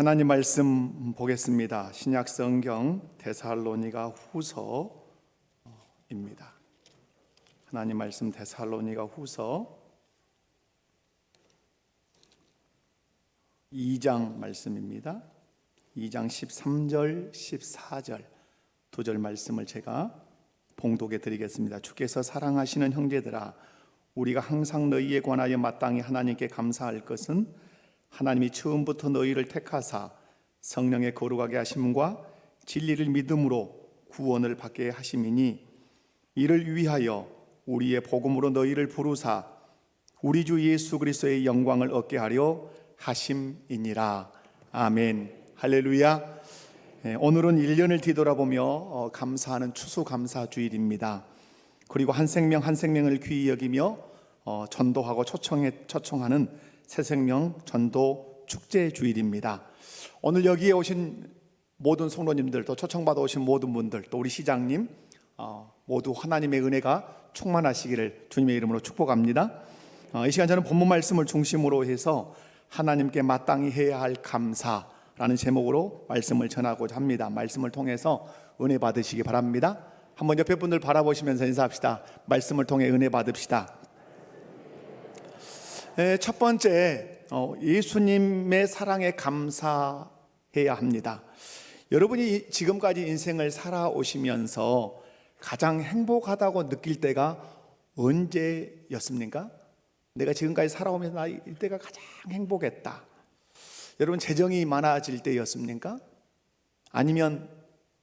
하나님 말씀 보겠습니다. 신약 성경 데살로니가 후서입니다. 하나님 말씀 데살로니가 후서 2장 말씀입니다. 2장 13절, 14절 두 절 말씀을 제가 봉독해 드리겠습니다. 주께서 사랑하시는 형제들아 우리가 항상 너희에 관하여 마땅히 하나님께 감사할 것은 하나님이 처음부터 너희를 택하사 성령의 거룩하게 하심과 진리를 믿음으로 구원을 받게 하심이니 이를 위하여 우리의 복음으로 너희를 부르사 우리 주 예수 그리스도의 영광을 얻게 하려 하심이니라. 아멘. 할렐루야. 예, 오늘은 1년을 뒤돌아보며 어, 감사하는 추수감사 주일입니다. 그리고 한 생명 한 생명을 귀히 여기며 어, 전도하고 초청해, 초청하는 새 생명 전도 축제 주일입니다. 오늘 여기에 오신 모든 성도님들 또 초청받아 오신 모든 분들 또 우리 시장님 어, 모두 하나님의 은혜가 충만하시기를 주님의 이름으로 축복합니다. 어, 이 시간 저는 본문 말씀을 중심으로 해서 하나님께 마땅히 해야 할 감사라는 제목으로 말씀을 전하고자 합니다. 말씀을 통해서 은혜 받으시기 바랍니다. 한번 옆에 분들 바라보시면서 인사합시다. 말씀을 통해 은혜 받읍시다. 네, 첫 번째 어, 예수님의 사랑에 감사해야 합니다. 여러분이 지금까지 인생을 살아오시면서 가장 행복하다고 느낄 때가 언제였습니까? 내가 지금까지 살아오면서 나 이때가 가장 행복했다. 여러분 재정이 많아질 때였습니까? 아니면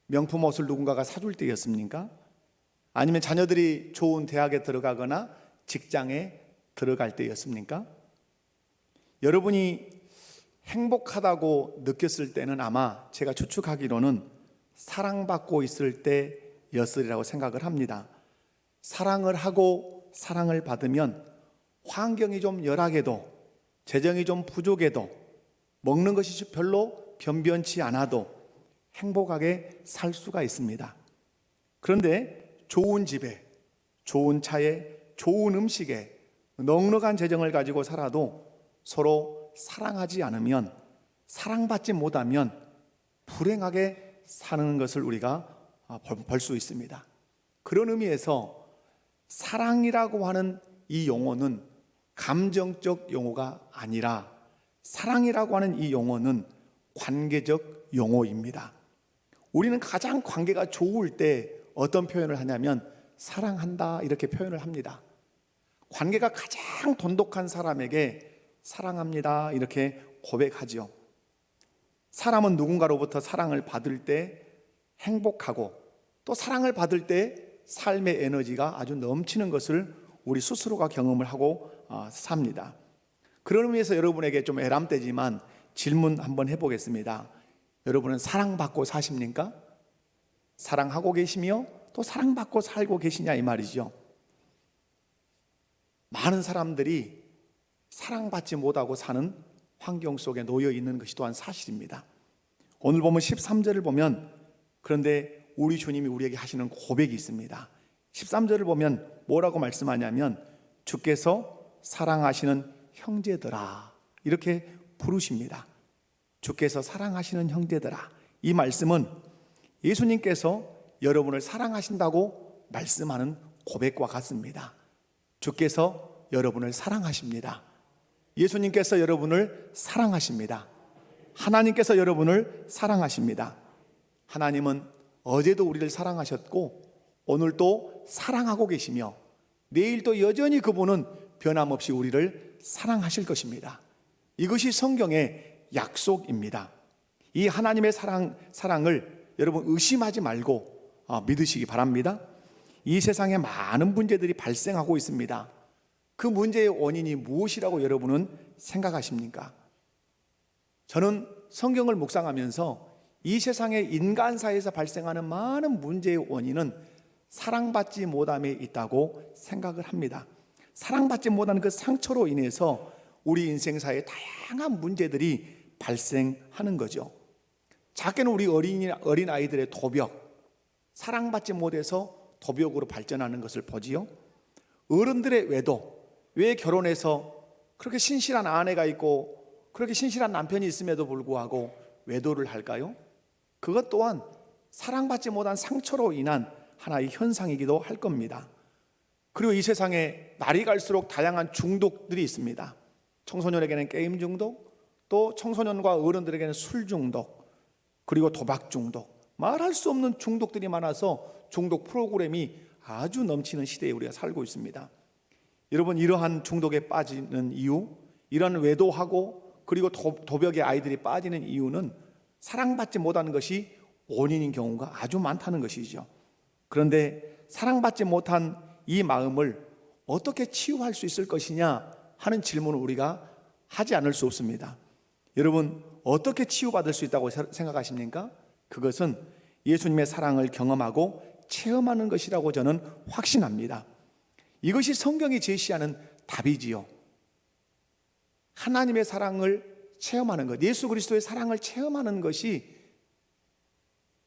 명품 옷을 누군가가 사줄 때였습니까? 아니면 자녀들이 좋은 대학에 들어가거나 직장에 들어갈 때였습니까? 여러분이 행복하다고 느꼈을 때는 아마 제가 추측하기로는 사랑받고 있을 때였으리라고 생각을 합니다. 사랑을 하고 사랑을 받으면 환경이 좀 열악해도 재정이 좀 부족해도 먹는 것이 별로 변변치 않아도 행복하게 살 수가 있습니다. 그런데 좋은 집에, 좋은 차에, 좋은 음식에 넉넉한 재정을 가지고 살아도 서로 사랑하지 않으면 사랑받지 못하면 불행하게 사는 것을 우리가 볼 수 있습니다. 그런 의미에서 사랑이라고 하는 이 용어는 감정적 용어가 아니라 사랑이라고 하는 이 용어는 관계적 용어입니다. 우리는 가장 관계가 좋을 때 어떤 표현을 하냐면 사랑한다 이렇게 표현을 합니다. 관계가 가장 돈독한 사람에게 사랑합니다 이렇게 고백하죠. 사람은 누군가로부터 사랑을 받을 때 행복하고 또 사랑을 받을 때 삶의 에너지가 아주 넘치는 것을 우리 스스로가 경험을 하고 어, 삽니다. 그런 의미에서 여러분에게 좀 애람되지만 질문 한번 해보겠습니다. 여러분은 사랑받고 사십니까? 사랑하고 계시며 또 사랑받고 살고 계시냐 이 말이죠. 많은 사람들이 사랑받지 못하고 사는 환경 속에 놓여 있는 것이 또한 사실입니다. 오늘 보면 13절을 보면 그런데 우리 주님이 우리에게 하시는 고백이 있습니다. 13절을 보면 뭐라고 말씀하냐면 주께서 사랑하시는 형제들아 이렇게 부르십니다. 주께서 사랑하시는 형제들아 이 말씀은 예수님께서 여러분을 사랑하신다고 말씀하는 고백과 같습니다. 주께서 여러분을 사랑하십니다. 예수님께서 여러분을 사랑하십니다. 하나님께서 여러분을 사랑하십니다. 하나님은 어제도 우리를 사랑하셨고 오늘도 사랑하고 계시며 내일도 여전히 그분은 변함없이 우리를 사랑하실 것입니다. 이것이 성경의 약속입니다. 이 하나님의 사랑, 사랑을 여러분 의심하지 말고 어, 믿으시기 바랍니다. 이 세상에 많은 문제들이 발생하고 있습니다. 그 문제의 원인이 무엇이라고 여러분은 생각하십니까? 저는 성경을 묵상하면서 이 세상의 인간사에서 발생하는 많은 문제의 원인은 사랑받지 못함에 있다고 생각을 합니다. 사랑받지 못하는 그 상처로 인해서 우리 인생사에 다양한 문제들이 발생하는 거죠. 작게는 우리 어린 어린 아이들의 도벽, 사랑받지 못해서 도벽으로 발전하는 것을 보지요. 어른들의 외도, 왜 결혼해서 그렇게 신실한 아내가 있고 그렇게 신실한 남편이 있음에도 불구하고 외도를 할까요? 그것 또한 사랑받지 못한 상처로 인한 하나의 현상이기도 할 겁니다. 그리고 이 세상에 날이 갈수록 다양한 중독들이 있습니다. 청소년에게는 게임 중독, 또 청소년과 어른들에게는 술 중독, 그리고 도박 중독, 말할 수 없는 중독들이 많아서 중독 프로그램이 아주 넘치는 시대에 우리가 살고 있습니다. 여러분 이러한 중독에 빠지는 이유, 이런 외도하고 그리고 도, 도벽에 아이들이 빠지는 이유는 사랑받지 못하는 것이 원인인 경우가 아주 많다는 것이죠. 그런데 사랑받지 못한 이 마음을 어떻게 치유할 수 있을 것이냐 하는 질문을 우리가 하지 않을 수 없습니다. 여러분 어떻게 치유받을 수 있다고 생각하십니까? 그것은 예수님의 사랑을 경험하고 체험하는 것이라고 저는 확신합니다. 이것이 성경이 제시하는 답이지요. 하나님의 사랑을 체험하는 것, 예수 그리스도의 사랑을 체험하는 것이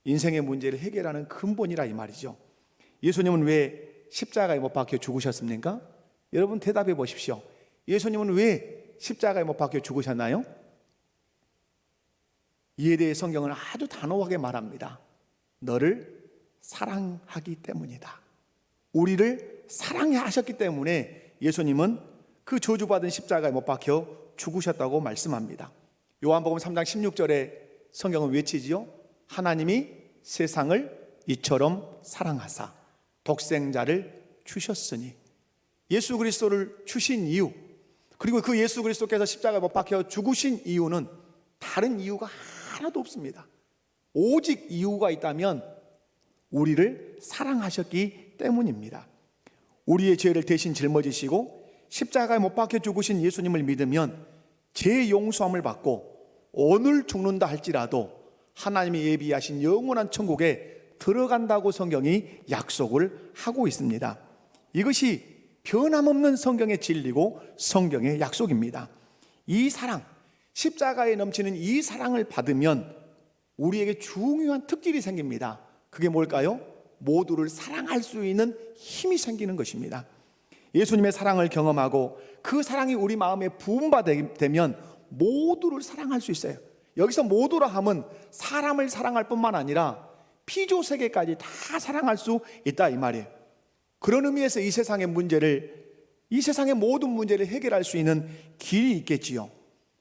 인생의 문제를 해결하는 근본이라 이 말이죠. 예수님은 왜 십자가에 못 박혀 죽으셨습니까? 여러분 대답해 보십시오. 예수님은 왜 십자가에 못 박혀 죽으셨나요? 이에 대해 성경은 아주 단호하게 말합니다. 너를 사랑하기 때문이다. 우리를 사랑해 하셨기 때문에 예수님은 그 저주받은 십자가에 못 박혀 죽으셨다고 말씀합니다. 요한복음 3장 16절에 성경은 외치지요. 하나님이 세상을 이처럼 사랑하사 독생자를 주셨으니 예수 그리스도를 주신 이유 그리고 그 예수 그리스도께서 십자가에 못 박혀 죽으신 이유는 다른 이유가 하나도 없습니다. 오직 이유가 있다면 우리를 사랑하셨기 때문입니다. 우리의 죄를 대신 짊어지시고 십자가에 못 박혀 죽으신 예수님을 믿으면 죄 용서함을 받고 오늘 죽는다 할지라도 하나님이 예비하신 영원한 천국에 들어간다고 성경이 약속을 하고 있습니다. 이것이 변함없는 성경의 진리고 성경의 약속입니다. 이 사랑, 십자가에 넘치는 이 사랑을 받으면 우리에게 중요한 특질이 생깁니다. 그게 뭘까요? 모두를 사랑할 수 있는 힘이 생기는 것입니다. 예수님의 사랑을 경험하고 그 사랑이 우리 마음에 부음받으면 모두를 사랑할 수 있어요. 여기서 모두라 함은 사람을 사랑할 뿐만 아니라 피조 세계까지 다 사랑할 수 있다 이 말이에요. 그런 의미에서 이 세상의 문제를 이 세상의 모든 문제를 해결할 수 있는 길이 있겠지요.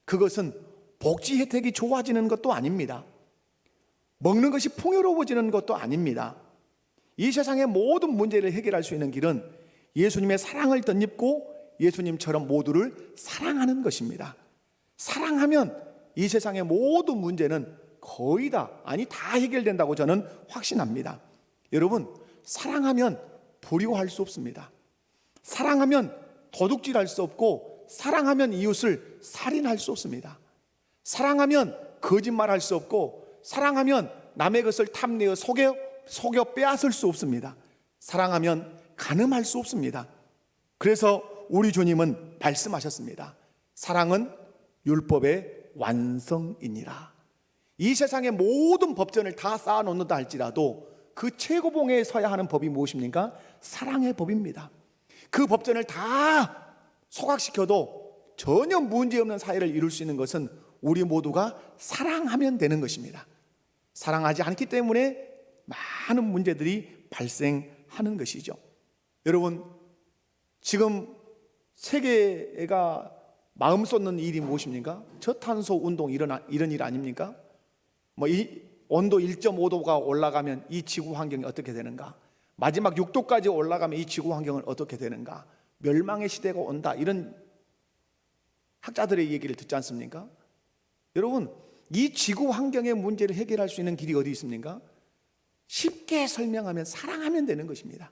그것은 복지 혜택이 좋아지는 것도 아닙니다. 먹는 것이 풍요로워지는 것도 아닙니다. 이 세상의 모든 문제를 해결할 수 있는 길은 예수님의 사랑을 덧입고 예수님처럼 모두를 사랑하는 것입니다. 사랑하면 이 세상의 모든 문제는 거의 다, 아니 다 해결된다고 저는 확신합니다. 여러분, 사랑하면 불효할 수 없습니다. 사랑하면 도둑질할 수 없고, 사랑하면 이웃을 살인할 수 없습니다. 사랑하면 거짓말할 수 없고, 사랑하면 남의 것을 탐내어 속여, 속여 빼앗을 수 없습니다. 사랑하면 가늠할 수 없습니다. 그래서 우리 주님은 말씀하셨습니다. 사랑은 율법의 완성이니라. 이 세상의 모든 법전을 다 쌓아놓는다 할지라도 그 최고봉에 서야 하는 법이 무엇입니까? 사랑의 법입니다. 그 법전을 다 소각시켜도 전혀 문제없는 사회를 이룰 수 있는 것은 우리 모두가 사랑하면 되는 것입니다. 사랑하지 않기 때문에 많은 문제들이 발생하는 것이죠. 여러분, 지금 세계가 마음 쏟는 일이 무엇입니까? 저탄소 운동 이런, 이런 일 아닙니까? 뭐 이 온도 1.5도가 올라가면 이 지구 환경이 어떻게 되는가? 마지막 6도까지 올라가면 이 지구 환경은 어떻게 되는가? 멸망의 시대가 온다. 이런 학자들의 얘기를 듣지 않습니까? 여러분, 이 지구 환경의 문제를 해결할 수 있는 길이 어디 있습니까? 쉽게 설명하면 사랑하면 되는 것입니다.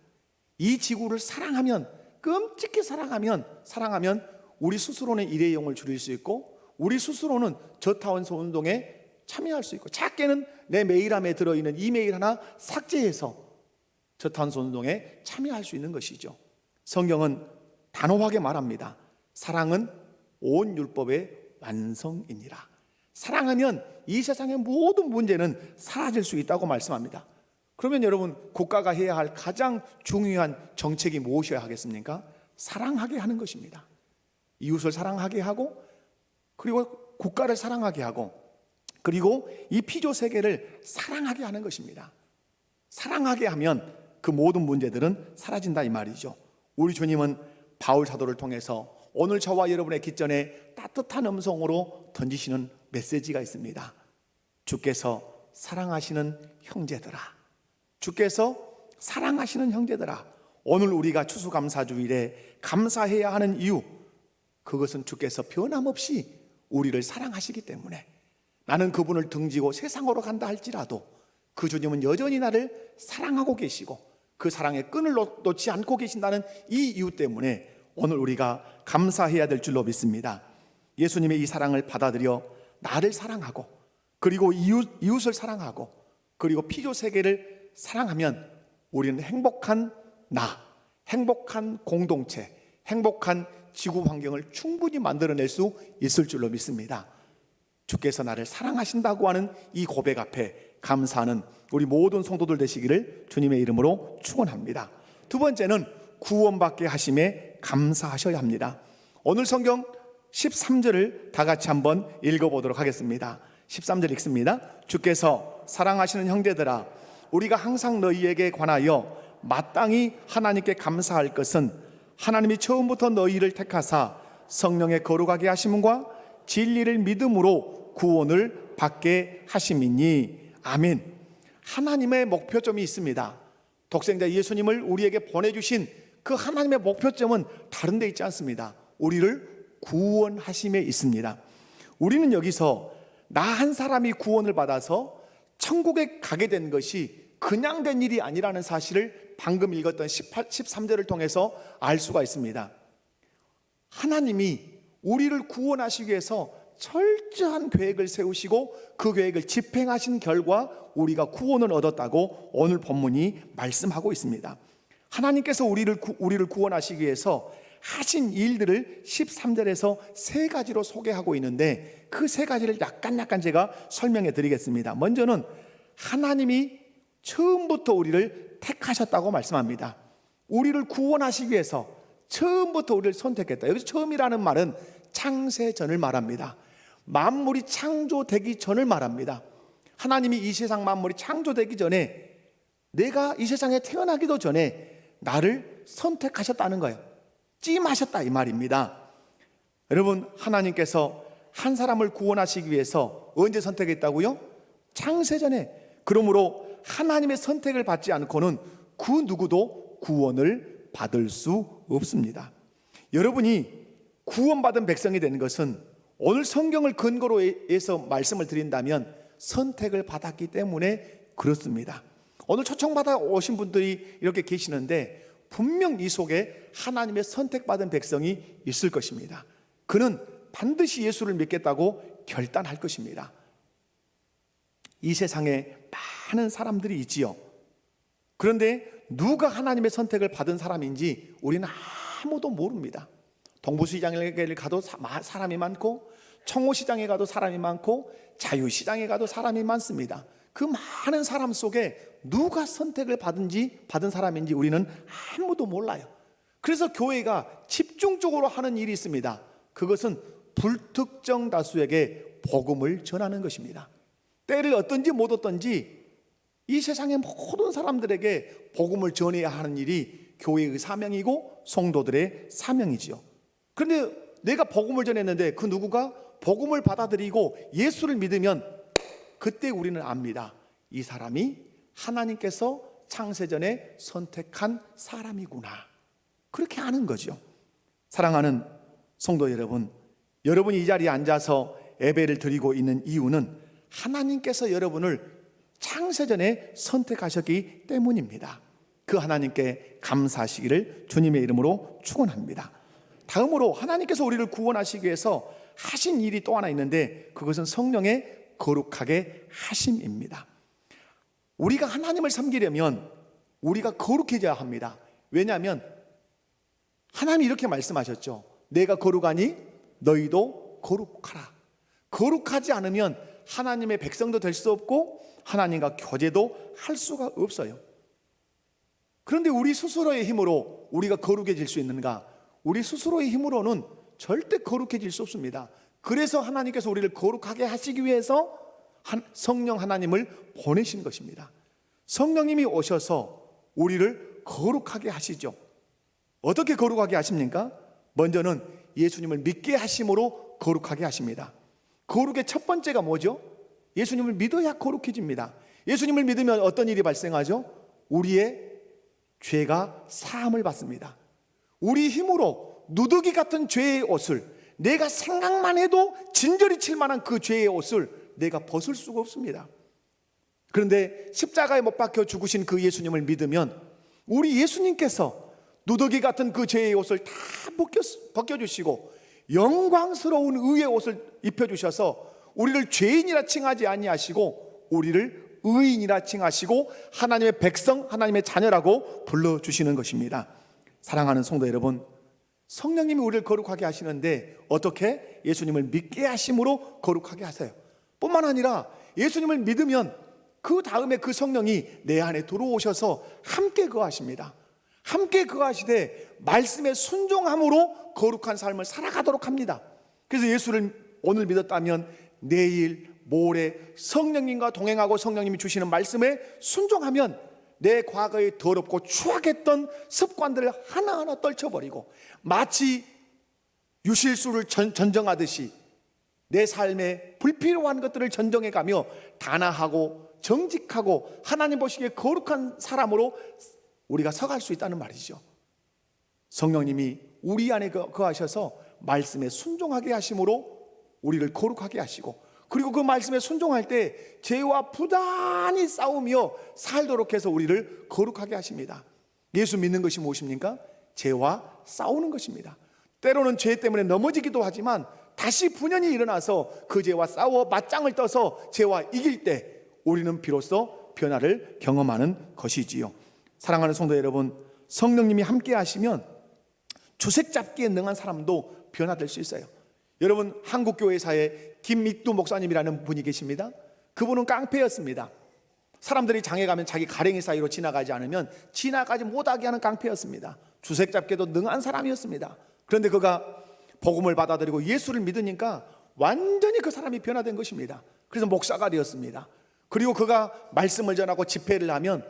이 지구를 사랑하면 끔찍히 사랑하면 사랑하면 우리 스스로는 일회용을 줄일 수 있고 우리 스스로는 저타원소 운동에 참여할 수 있고 작게는 내 메일함에 들어있는 이메일 하나 삭제해서 저탄소 운동에 참여할 수 있는 것이죠. 성경은 단호하게 말합니다. 사랑은 온 율법의 완성이니라. 사랑하면 이 세상의 모든 문제는 사라질 수 있다고 말씀합니다. 그러면 여러분 국가가 해야 할 가장 중요한 정책이 무엇이어야 하겠습니까? 사랑하게 하는 것입니다. 이웃을 사랑하게 하고 그리고 국가를 사랑하게 하고 그리고 이 피조 세계를 사랑하게 하는 것입니다. 사랑하게 하면 그 모든 문제들은 사라진다 이 말이죠. 우리 주님은 바울 사도를 통해서 오늘 저와 여러분의 기전에 따뜻한 음성으로 던지시는 메시지가 있습니다. 주께서 사랑하시는 형제들아. 주께서 사랑하시는 형제들아. 오늘 우리가 추수감사주일에 감사해야 하는 이유 그것은 주께서 변함없이 우리를 사랑하시기 때문에 나는 그분을 등지고 세상으로 간다 할지라도 그 주님은 여전히 나를 사랑하고 계시고 그 사랑의 끈을 놓- 놓지 않고 계신다는 이 이유 때문에 오늘 우리가 감사해야 될 줄로 믿습니다. 예수님의 이 사랑을 받아들여 나를 사랑하고 그리고 이웃, 이웃을 사랑하고 그리고 피조 세계를 사랑하면 우리는 행복한 나, 행복한 공동체, 행복한 지구 환경을 충분히 만들어낼 수 있을 줄로 믿습니다. 주께서 나를 사랑하신다고 하는 이 고백 앞에 감사하는 우리 모든 성도들 되시기를 주님의 이름으로 축원합니다. 두 번째는 구원받게 하심에 감사하셔야 합니다. 오늘 성경 13절을 다 같이 한번 읽어보도록 하겠습니다. 13절 읽습니다. 주께서 사랑하시는 형제들아, 우리가 항상 너희에게 관하여 마땅히 하나님께 감사할 것은 하나님이 처음부터 너희를 택하사 성령의 거룩하게 하심과 진리를 믿음으로 구원을 받게 하심이니 아멘. 하나님의 목표점이 있습니다. 독생자 예수님을 우리에게 보내주신 그 하나님의 목표점은 다른 데 있지 않습니다. 우리를 구원하심에 있습니다. 우리는 여기서 나 한 사람이 구원을 받아서 천국에 가게 된 것이 그냥 된 일이 아니라는 사실을 방금 읽었던 18, 13절을 통해서 알 수가 있습니다. 하나님이 우리를 구원하시기 위해서 철저한 계획을 세우시고 그 계획을 집행하신 결과 우리가 구원을 얻었다고 오늘 본문이 말씀하고 있습니다. 하나님께서 우리를 구, 우리를 구원하시기 위해서 하신 일들을 13절에서 세 가지로 소개하고 있는데 그 세 가지를 약간 약간 제가 설명해 드리겠습니다. 먼저는 하나님이 처음부터 우리를 택하셨다고 말씀합니다. 우리를 구원하시기 위해서 처음부터 우리를 선택했다. 여기서 처음이라는 말은 창세전을 말합니다. 만물이 창조되기 전을 말합니다. 하나님이 이 세상 만물이 창조되기 전에 내가 이 세상에 태어나기도 전에 나를 선택하셨다는 거예요. 찜하셨다 이 말입니다. 여러분 하나님께서 한 사람을 구원하시기 위해서 언제 선택했다고요? 창세전에. 그러므로 하나님의 선택을 받지 않고는 그 누구도 구원을 받을 수 없습니다. 여러분이 구원받은 백성이 되는 것은 오늘 성경을 근거로 해서 말씀을 드린다면 선택을 받았기 때문에 그렇습니다. 오늘 초청받아 오신 분들이 이렇게 계시는데 분명 이 속에 하나님의 선택받은 백성이 있을 것입니다. 그는 반드시 예수를 믿겠다고 결단할 것입니다. 이 세상에 많은 사람들이 있지요. 그런데 누가 하나님의 선택을 받은 사람인지 우리는 아무도 모릅니다. 동부시장에 가도 사람이 많고 청호시장에 가도 사람이 많고 자유시장에 가도 사람이 많습니다. 그 많은 사람 속에 누가 선택을 받은지 받은 사람인지 우리는 아무도 몰라요. 그래서 교회가 집중적으로 하는 일이 있습니다. 그것은 불특정 다수에게 복음을 전하는 것입니다. 때를 어떤지 못 어떤지 이 세상의 모든 사람들에게 복음을 전해야 하는 일이 교회의 사명이고 성도들의 사명이지요. 그런데 내가 복음을 전했는데 그 누구가 복음을 받아들이고 예수를 믿으면 그때 우리는 압니다. 이 사람이 하나님께서 창세전에 선택한 사람이구나. 그렇게 아는 거죠. 사랑하는 성도 여러분, 여러분이 이 자리에 앉아서 예배를 드리고 있는 이유는 하나님께서 여러분을 창세전에 선택하셨기 때문입니다. 그 하나님께 감사하시기를 주님의 이름으로 축원합니다. 다음으로 하나님께서 우리를 구원하시기 위해서 하신 일이 또 하나 있는데 그것은 성령의 거룩하게 하심입니다. 우리가 하나님을 섬기려면 우리가 거룩해져야 합니다. 왜냐하면 하나님이 이렇게 말씀하셨죠. 내가 거룩하니 너희도 거룩하라. 거룩하지 않으면 하나님의 백성도 될 수 없고 하나님과 교제도 할 수가 없어요. 그런데 우리 스스로의 힘으로 우리가 거룩해질 수 있는가? 우리 스스로의 힘으로는 절대 거룩해질 수 없습니다. 그래서 하나님께서 우리를 거룩하게 하시기 위해서 한- 성령 하나님을 보내신 것입니다. 성령님이 오셔서 우리를 거룩하게 하시죠. 어떻게 거룩하게 하십니까? 먼저는 예수님을 믿게 하심으로 거룩하게 하십니다. 거룩의 첫 번째가 뭐죠? 예수님을 믿어야 거룩해집니다. 예수님을 믿으면 어떤 일이 발생하죠? 우리의 죄가 사함을 받습니다. 우리 힘으로 누더기 같은 죄의 옷을 내가 생각만 해도 진저리 칠 만한 그 죄의 옷을 내가 벗을 수가 없습니다. 그런데 십자가에 못 박혀 죽으신 그 예수님을 믿으면 우리 예수님께서 누더기 같은 그 죄의 옷을 다 벗겨, 벗겨 주시고 영광스러운 의의 옷을 입혀주셔서 우리를 죄인이라 칭하지 아니하시고 우리를 의인이라 칭하시고 하나님의 백성, 하나님의 자녀라고 불러주시는 것입니다. 사랑하는 성도 여러분, 성령님이 우리를 거룩하게 하시는데 어떻게 예수님을 믿게 하심으로 거룩하게 하세요. 뿐만 아니라 예수님을 믿으면 그 다음에 그 성령이 내 안에 들어오셔서 함께 거하십니다. 함께 거하시되 말씀에 순종함으로 거룩한 삶을 살아가도록 합니다. 그래서 예수를 오늘 믿었다면 내일 모레 성령님과 동행하고 성령님이 주시는 말씀에 순종하면 내 과거에 더럽고 추악했던 습관들을 하나하나 떨쳐버리고 마치 유실수를 전, 전정하듯이 내 삶에 불필요한 것들을 전정해 가며 단아하고 정직하고 하나님 보시기에 거룩한 사람으로 우리가 서갈 수 있다는 말이죠. 성령님이 우리 안에 거- 거하셔서 말씀에 순종하게 하심으로 우리를 거룩하게 하시고 그리고 그 말씀에 순종할 때 죄와 부단히 싸우며 살도록 해서 우리를 거룩하게 하십니다. 예수 믿는 것이 무엇입니까? 죄와 싸우는 것입니다. 때로는 죄 때문에 넘어지기도 하지만 다시 분연히 일어나서 그 죄와 싸워 맞짱을 떠서 죄와 이길 때 우리는 비로소 변화를 경험하는 것이지요. 사랑하는 성도 여러분, 성령님이 함께 하시면 주색 잡기에 능한 사람도 변화될 수 있어요. 여러분 한국 교회사에 김익두 목사님이라는 분이 계십니다. 그분은 깡패였습니다. 사람들이 장에 가면 자기 가랭이 사이로 지나가지 않으면 지나가지 못하게 하는 깡패였습니다. 주색 잡기도 능한 사람이었습니다. 그런데 그가 복음을 받아들이고 예수를 믿으니까 완전히 그 사람이 변화된 것입니다. 그래서 목사가 되었습니다. 그리고 그가 말씀을 전하고 집회를 하면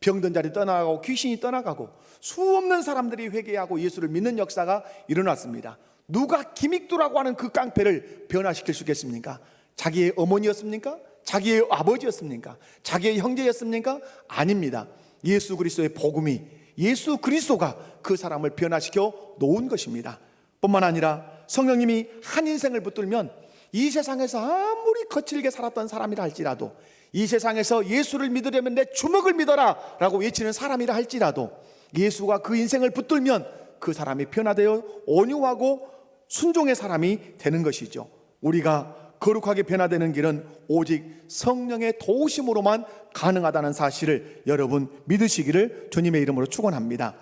병든 자리 떠나가고 귀신이 떠나가고 수없는 사람들이 회개하고 예수를 믿는 역사가 일어났습니다. 누가 김익두라고 하는 그 깡패를 변화시킬 수 있겠습니까? 자기의 어머니였습니까? 자기의 아버지였습니까? 자기의 형제였습니까? 아닙니다. 예수 그리스도의 복음이 예수 그리스도가 그 사람을 변화시켜 놓은 것입니다. 뿐만 아니라 성령님이 한 인생을 붙들면 이 세상에서 아무리 거칠게 살았던 사람이라 할지라도 이 세상에서 예수를 믿으려면 내 주먹을 믿어라 라고 외치는 사람이라 할지라도 예수가 그 인생을 붙들면 그 사람이 변화되어 온유하고 순종의 사람이 되는 것이죠. 우리가 거룩하게 변화되는 길은 오직 성령의 도우심으로만 가능하다는 사실을 여러분 믿으시기를 주님의 이름으로 축원합니다.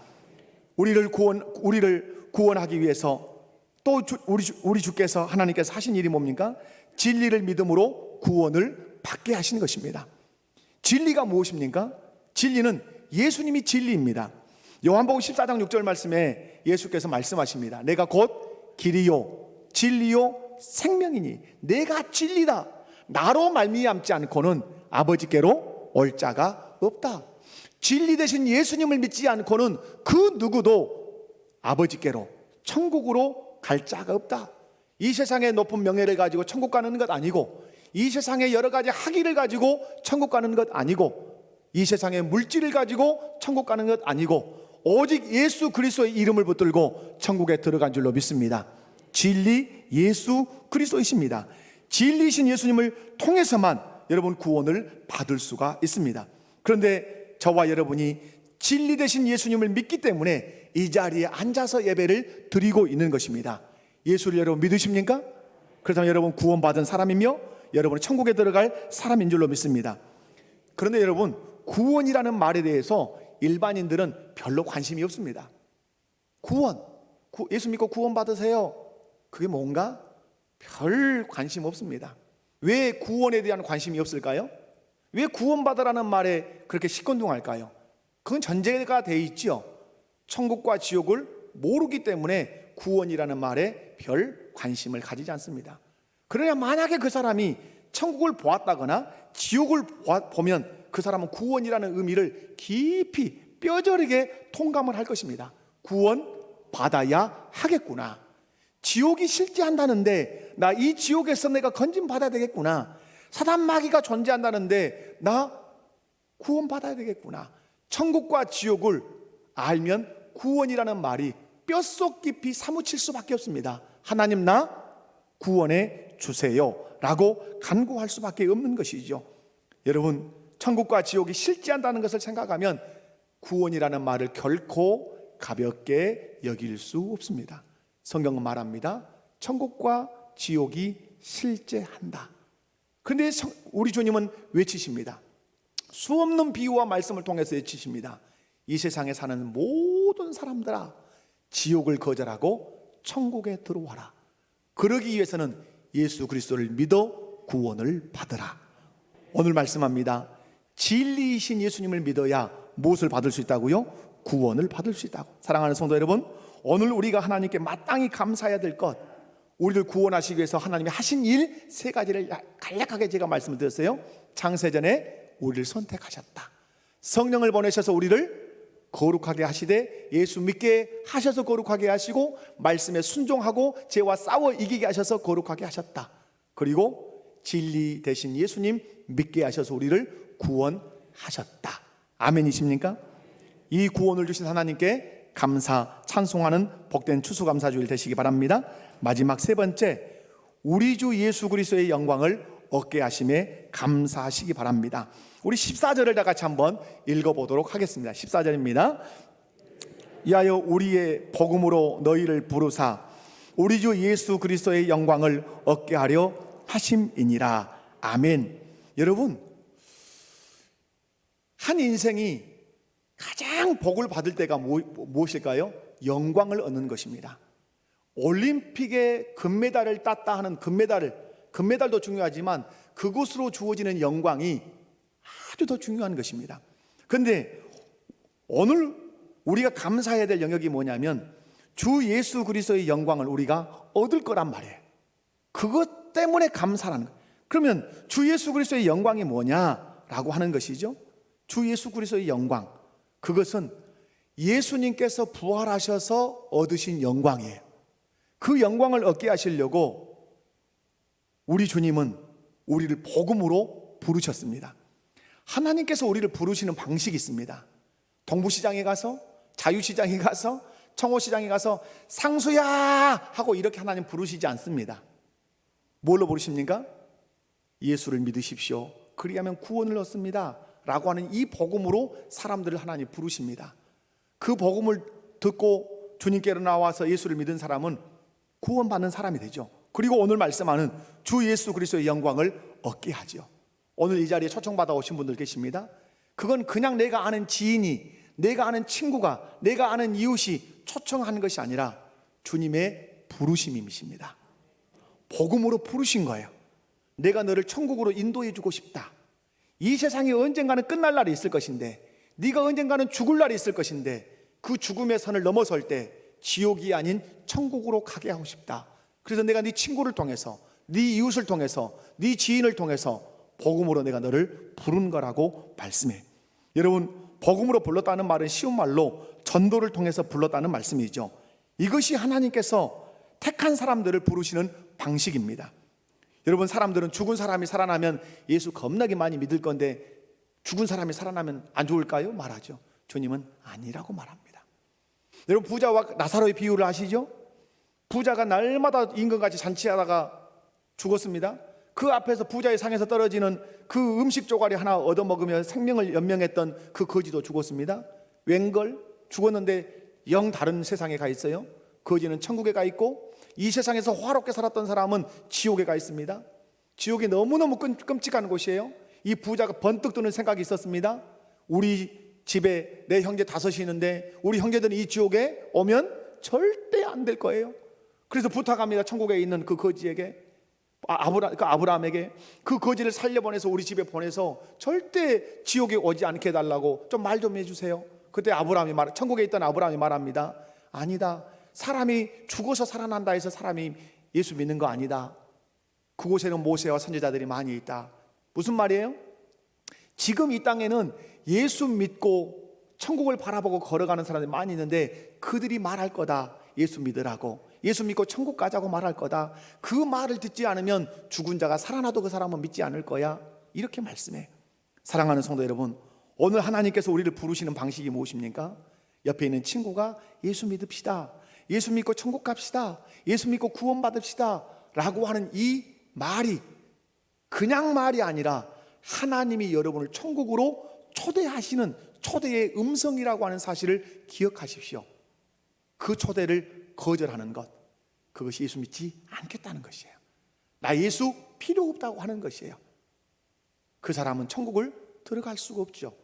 우리를 구원 우리를 구원하기 위해서 또 주, 우리 주- 우리 주께서 하나님께서 하신 일이 뭡니까? 진리를 믿음으로 구원을 받게 하신 것입니다. 진리가 무엇입니까? 진리는 예수님이 진리입니다. 요한복음 14장 6절 말씀에 예수께서 말씀하십니다. 내가 곧 길이요 진리요 생명이니 내가 진리다. 나로 말미암지 않고는 아버지께로 올 자가 없다. 진리 대신 예수님을 믿지 않고는 그 누구도 아버지께로 천국으로 갈 자가 없다. 이 세상의 높은 명예를 가지고 천국 가는 것 아니고 이 세상의 여러 가지 학위를 가지고 천국 가는 것 아니고 이 세상의 물질을 가지고 천국 가는 것 아니고 오직 예수 그리스도의 이름을 붙들고 천국에 들어간 줄로 믿습니다. 진리 예수 그리스도이십니다. 진리이신 예수님을 통해서만 여러분 구원을 받을 수가 있습니다. 그런데 저와 여러분이 진리 되신 예수님을 믿기 때문에 이 자리에 앉아서 예배를 드리고 있는 것입니다. 예수를 여러분 믿으십니까? 그렇다면 여러분 구원받은 사람이며 여러분은 천국에 들어갈 사람인 줄로 믿습니다. 그런데 여러분 구원이라는 말에 대해서 일반인들은 별로 관심이 없습니다. 구원, 구- 예수 믿고 구원 받으세요. 그게 뭔가 별 관심 없습니다. 왜 구원에 대한 관심이 없을까요? 왜 구원받으라는 말에 그렇게 시큰둥할까요? 그건 전제가 돼 있지요. 천국과 지옥을 모르기 때문에 구원이라는 말에 별 관심을 가지지 않습니다. 그러나 만약에 그 사람이 천국을 보았다거나 지옥을 보면 그 사람은 구원이라는 의미를 깊이 뼈저리게 통감을 할 것입니다. 구원 받아야 하겠구나. 지옥이 실제한다는데 나 이 지옥에서 내가 건진 받아야 되겠구나. 사단 마귀가 존재한다는데 나 구원 받아야 되겠구나. 천국과 지옥을 알면 구원이라는 말이 뼛속 깊이 사무칠 수밖에 없습니다. 하나님 나 구원해 주세요 라고 간구할 수밖에 없는 것이죠. 여러분, 천국과 지옥이 실제한다는 것을 생각하면 구원이라는 말을 결코 가볍게 여길 수 없습니다. 성경은 말합니다. 천국과 지옥이 실제한다. 성- 우리 주님은 외치십니다. 수없는 비유와 말씀을 통해서 외치십니다. 이 세상에 사는 모든 사람들아 지옥을 거절하고 천국에 들어와라. 그러기 위해서는 예수 그리스도를 믿어 구원을 받으라. 오늘 말씀합니다. 진리이신 예수님을 믿어야 무엇을 받을 수 있다고요? 구원을 받을 수 있다고. 사랑하는 성도 여러분, 오늘 우리가 하나님께 마땅히 감사해야 될 것, 우리를 구원하시기 위해서 하나님이 하신 일 세 가지를 간략하게 제가 말씀을 드렸어요. 창세전에 우리를 선택하셨다. 성령을 보내셔서 우리를 거룩하게 하시되 예수 믿게 하셔서 거룩하게 하시고 말씀에 순종하고 죄와 싸워 이기게 하셔서 거룩하게 하셨다. 그리고 진리 대신 예수님 믿게 하셔서 우리를 구원하셨다. 아멘이십니까? 이 구원을 주신 하나님께 감사 찬송하는 복된 추수감사주일 되시기 바랍니다. 마지막 세 번째 우리 주 예수 그리스도의 영광을 얻게 하심에 감사하시기 바랍니다. 우리 14절을 다 같이 한번 읽어보도록 하겠습니다. 14절입니다. 이하여 우리의 복음으로 너희를 부르사 우리 주 예수 그리스도의 영광을 얻게 하려 하심이니라. 아멘. 여러분, 한 인생이 가장 복을 받을 때가 무- 무엇일까요? 영광을 얻는 것입니다. 올림픽에 금메달을 땄다 하는 금메달을 금메달도 중요하지만 그곳으로 주어지는 영광이 아주 더 중요한 것입니다. 그런데 오늘 우리가 감사해야 될 영역이 뭐냐면 주 예수 그리스도의 영광을 우리가 얻을 거란 말이에요. 그것 때문에 감사라는 거예요. 그러면 주 예수 그리스도의 영광이 뭐냐라고 하는 것이죠. 주 예수 그리스도의 영광. 그것은 예수님께서 부활하셔서 얻으신 영광이에요. 그 영광을 얻게 하시려고 우리 주님은 우리를 복음으로 부르셨습니다. 하나님께서 우리를 부르시는 방식이 있습니다. 동부시장에 가서 자유시장에 가서 청호시장에 가서 상수야 하고 이렇게 하나님 부르시지 않습니다. 뭘로 부르십니까? 예수를 믿으십시오. 그리하면 구원을 얻습니다. 라고 하는 이 복음으로 사람들을 하나님 부르십니다. 그 복음을 듣고 주님께로 나와서 예수를 믿은 사람은 구원받는 사람이 되죠. 그리고 오늘 말씀하는 주 예수 그리스도의 영광을 얻게 하죠. 오늘 이 자리에 초청받아 오신 분들 계십니다. 그건 그냥 내가 아는 지인이, 내가 아는 친구가, 내가 아는 이웃이 초청한 것이 아니라 주님의 부르심이십니다. 복음으로 부르신 거예요. 내가 너를 천국으로 인도해 주고 싶다. 이 세상이 언젠가는 끝날 날이 있을 것인데 네가 언젠가는 죽을 날이 있을 것인데 그 죽음의 선을 넘어설 때 지옥이 아닌 천국으로 가게 하고 싶다. 그래서 내가 네 친구를 통해서 네 이웃을 통해서 네 지인을 통해서 복음으로 내가 너를 부른 거라고 말씀해. 여러분 복음으로 불렀다는 말은 쉬운 말로 전도를 통해서 불렀다는 말씀이죠. 이것이 하나님께서 택한 사람들을 부르시는 방식입니다. 여러분 사람들은 죽은 사람이 살아나면 예수 겁나게 많이 믿을 건데 죽은 사람이 살아나면 안 좋을까요? 말하죠. 주님은 아니라고 말합니다. 여러분 부자와 나사로의 비유를 아시죠? 부자가 날마다 임금같이 잔치하다가 죽었습니다. 그 앞에서 부자의 상에서 떨어지는 그 음식 조각이 하나 얻어먹으며 생명을 연명했던 그 거지도 죽었습니다. 웬걸 죽었는데 영 다른 세상에 가 있어요. 거지는 천국에 가 있고 이 세상에서 화롭게 살았던 사람은 지옥에 가 있습니다. 지옥이 너무너무 끔- 끔찍한 곳이에요. 이 부자가 번뜩 드는 생각이 있었습니다. 우리 집에 내 형제 다섯이 있는데 우리 형제들이 이 지옥에 오면 절대 안 될 거예요. 그래서 부탁합니다. 천국에 있는 그 거지에게 아, 아브라, 그 아브라함에게 그 거지를 살려보내서 우리 집에 보내서 절대 지옥에 오지 않게 해달라고 좀말좀 해주세요. 그때 아브라함이 말, 천국에 있던 아브라함이 말합니다. 아니다. 사람이 죽어서 살아난다 해서 사람이 예수 믿는 거 아니다. 그곳에는 모세와 선지자들이 많이 있다. 무슨 말이에요? 지금 이 땅에는 예수 믿고 천국을 바라보고 걸어가는 사람들이 많이 있는데 그들이 말할 거다. 예수 믿으라고. 예수 믿고 천국 가자고 말할 거다. 그 말을 듣지 않으면 죽은 자가 살아나도 그 사람은 믿지 않을 거야. 이렇게 말씀해. 사랑하는 성도 여러분, 오늘 하나님께서 우리를 부르시는 방식이 무엇입니까? 옆에 있는 친구가 예수 믿읍시다. 예수 믿고 천국 갑시다. 예수 믿고 구원 받읍시다. 라고 하는 이 말이 그냥 말이 아니라 하나님이 여러분을 천국으로 초대하시는 초대의 음성이라고 하는 사실을 기억하십시오. 그 초대를 거절하는 것. 그것이 예수 믿지 않겠다는 것이에요. 나 예수 필요 없다고 하는 것이에요. 그 사람은 천국을 들어갈 수가 없죠.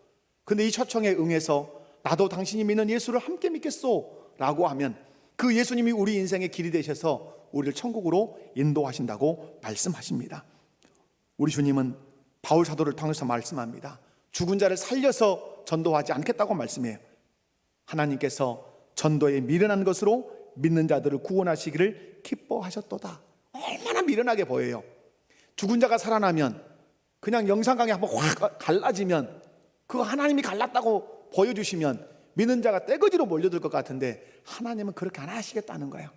근데 이 초청에 응해서 나도 당신이 믿는 예수를 함께 믿겠소 라고 하면 그 예수님이 우리 인생의 길이 되셔서 우리를 천국으로 인도하신다고 말씀하십니다. 우리 주님은 바울 사도를 통해서 말씀합니다. 죽은 자를 살려서 전도하지 않겠다고 말씀해요. 하나님께서 전도에 미련한 것으로 믿는 자들을 구원하시기를 기뻐하셨도다. 얼마나 미련하게 보여요. 죽은 자가 살아나면 그냥 영상강에 한번 확 갈라지면 그거 하나님이 갈랐다고 보여주시면 믿는 자가 떼거지로 몰려들 것 같은데 하나님은 그렇게 안 하시겠다는 거예요.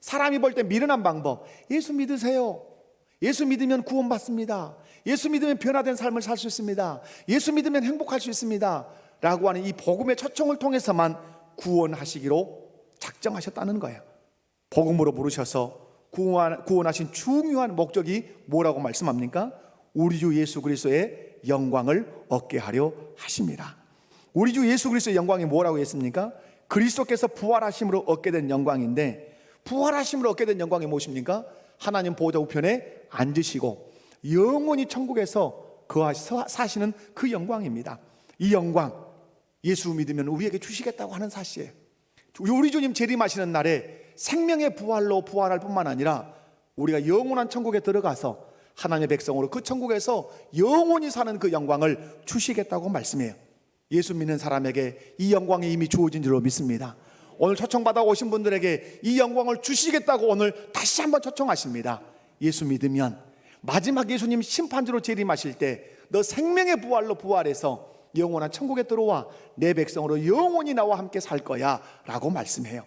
사람이 볼 때 미련한 방법. 예수 믿으세요. 예수 믿으면 구원받습니다. 예수 믿으면 변화된 삶을 살 수 있습니다. 예수 믿으면 행복할 수 있습니다. 라고 하는 이 복음의 초청을 통해서만 구원하시기로 작정하셨다는 거예요. 복음으로 부르셔서 구원, 구원하신 중요한 목적이 뭐라고 말씀합니까? 우리 주 예수 그리스도의 영광을 얻게 하려 하십니다. 우리 주 예수 그리스도의 영광이 뭐라고 했습니까? 그리스도께서 부활하심으로 얻게 된 영광인데 부활하심으로 얻게 된 영광이 무엇입니까? 하나님 보호자 우편에 앉으시고 영원히 천국에서 거하시 사시는 그 영광입니다. 이 영광 예수 믿으면 우리에게 주시겠다고 하는 사실이에요. 우리 주님 재림하시는 날에 생명의 부활로 부활할 뿐만 아니라 우리가 영원한 천국에 들어가서 하나님의 백성으로 그 천국에서 영원히 사는 그 영광을 주시겠다고 말씀해요. 예수 믿는 사람에게 이 영광이 이미 주어진 줄로 믿습니다. 오늘 초청받아 오신 분들에게 이 영광을 주시겠다고 오늘 다시 한번 초청하십니다. 예수 믿으면 마지막 예수님 심판주로 재림하실 때 너 생명의 부활로 부활해서 영원한 천국에 들어와 내 백성으로 영원히 나와 함께 살 거야 라고 말씀해요.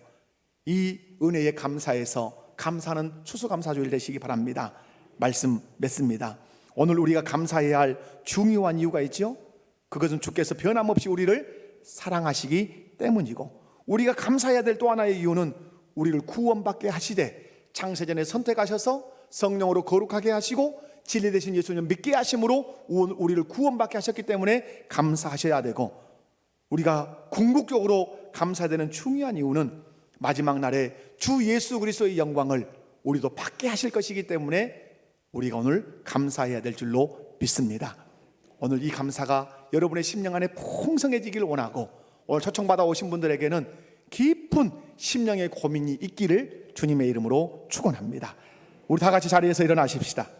이 은혜에 감사해서 감사는 추수감사주일 되시기 바랍니다. 말씀 맺습니다. 오늘 우리가 감사해야 할 중요한 이유가 있죠. 그것은 주께서 변함없이 우리를 사랑하시기 때문이고 우리가 감사해야 될 또 하나의 이유는 우리를 구원받게 하시되 창세전에 선택하셔서 성령으로 거룩하게 하시고 진리 되신 예수님 믿게 하심으로 우리를 구원받게 하셨기 때문에 감사하셔야 되고 우리가 궁극적으로 감사되는 중요한 이유는 마지막 날에 주 예수 그리스도의 영광을 우리도 받게 하실 것이기 때문에 우리가 오늘 감사해야 될 줄로 믿습니다. 오늘 이 감사가 여러분의 심령 안에 풍성해지기를 원하고 오늘 초청받아 오신 분들에게는 깊은 심령의 고민이 있기를 주님의 이름으로 축원합니다. 우리 다 같이 자리에서 일어나십시다.